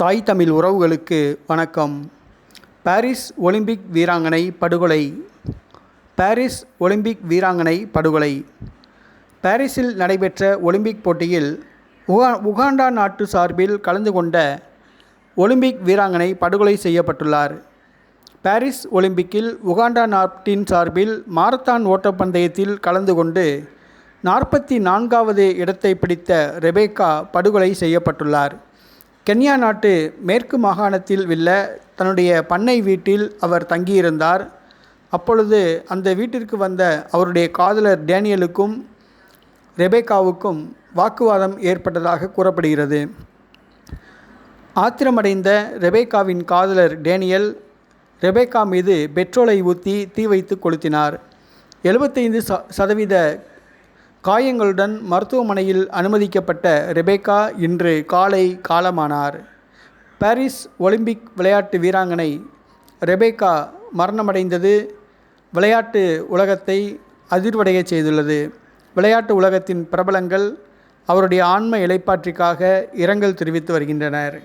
தாய் தமிழ் உறவுகளுக்கு வணக்கம். பாரிஸ் ஒலிம்பிக் வீராங்கனை படுகொலை. பாரிஸ் ஒலிம்பிக் வீராங்கனை படுகொலை. பாரிஸில் நடைபெற்ற ஒலிம்பிக் போட்டியில் உகா உகாண்டா நாட்டு சார்பில் கலந்து கொண்ட ஒலிம்பிக் வீராங்கனை படுகொலை செய்யப்பட்டுள்ளார். பாரிஸ் ஒலிம்பிக்கில் உகாண்டா நாட்டின் சார்பில் மாரத்தான் ஓட்டப்பந்தயத்தில் கலந்து கொண்டு நாற்பத்தி நான்காவது இடத்தை பிடித்த ரெபேக்கா படுகொலை செய்யப்பட்டுள்ளார். கென்யா நாட்டு மேற்கு மாகாணத்தில் உள்ள தன்னுடைய பண்ணை வீட்டில் அவர் தங்கியிருந்தார். அப்பொழுது அந்த வீட்டிற்கு வந்த அவருடைய காதலர் டேனியலுக்கும் ரெபேக்காவுக்கும் வாக்குவாதம் ஏற்பட்டதாக கூறப்படுகிறது. ஆத்திரமடைந்த ரெபேக்காவின் காதலர் டேனியல் ரெபேக்கா மீது பெட்ரோலை ஊற்றி தீ வைத்து கொளுத்தினார். எழுபத்தைந்து ச சதவீத காயங்களுடன் மருத்துவமனையில் அனுமதிக்கப்பட்ட ரெபேக்கா இன்று காலை காலமானார். பாரிஸ் ஒலிம்பிக் விளையாட்டு வீராங்கனை ரெபேக்கா மரணமடைந்தது. விளையாட்டு உலகத்தை அதிர்வடைய செய்துள்ளது. விளையாட்டு உலகத்தின் பிரபலங்கள் அவருடைய ஆன்ம இலைப்பாற்றிக்காக இரங்கல் தெரிவித்து வருகின்றனர்.